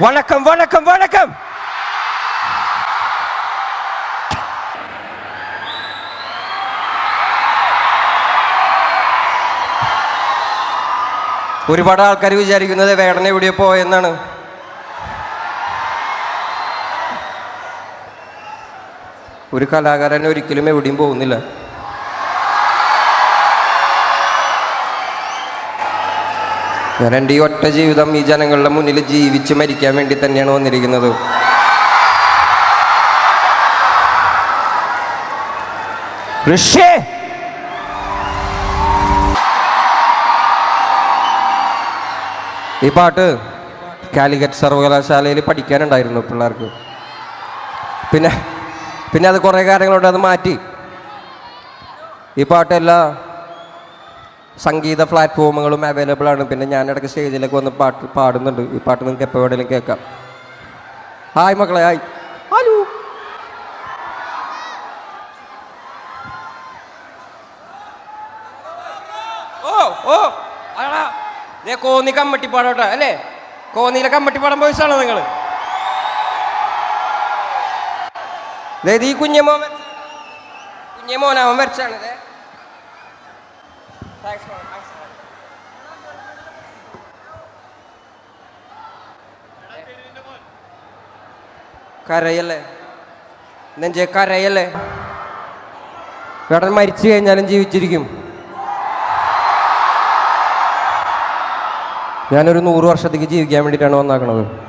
வணக்கம் வணக்கம் வணக்கம் ഒരുപാട് ആൾക്കാർ വിചാരിക്കുന്നത് വേടന എവിടെയോ പോയെന്നാണ് ഒരു കലാകാരൻ ഒരിക്കലും എവിടെയും പോകുന്നില്ല ഞാൻ എന്റെ ഈ ഒറ്റ ജീവിതം ഈ ജനങ്ങളുടെ മുന്നിൽ ജീവിച്ച് മരിക്കാൻ വേണ്ടി തന്നെയാണ് വന്നിരിക്കുന്നത്. ഋഷി! ഈ പാട്ട് കാലിക്കറ്റ് സർവകലാശാലയിൽ പഠിക്കാനുണ്ടായിരുന്നു പിള്ളേർക്ക്. പിന്നെ പിന്നെ അത് കുറേ കാര്യങ്ങളുണ്ട് അത് മാറ്റി. ഈ പാട്ട് എല്ലാ സംഗീത പ്ലാറ്റ്ഫോമുകളും അവൈലബിൾ ആണ്. പിന്നെ ഞാൻ ഇടയ്ക്ക് സ്റ്റേജിലേക്ക് വന്ന് പാട്ട് പാടുന്നുണ്ട്. ഈ പാട്ട് നിങ്ങൾക്ക് എപ്പോൾ വേണമെങ്കിലും കേൾക്കാം. ഹായ് മക്കളെ ഹായ് ഹലോ ഓ ഓ അടാ ദേ കോന്നി കമ്മട്ടിപ്പാടോട്ടെ അല്ലേ? കോന്നിയിലെ കമ്മട്ടിപ്പാടം പോയിച്ചാണോ നിങ്ങൾ ഈ കുഞ്ഞമോൻ കുഞ്ഞമോൻ അവൻ വരച്ചാണ് ഇതേ കരയല്ലേ? നെഞ്ചേ കരയല്ലേ? വേടൻ മരിച്ചു കഴിഞ്ഞാലും ജീവിച്ചിരിക്കും. ഞാനൊരു നൂറ് വർഷത്തേക്ക് ജീവിക്കാൻ വേണ്ടിയിട്ടാണ് വന്നാക്കണത്.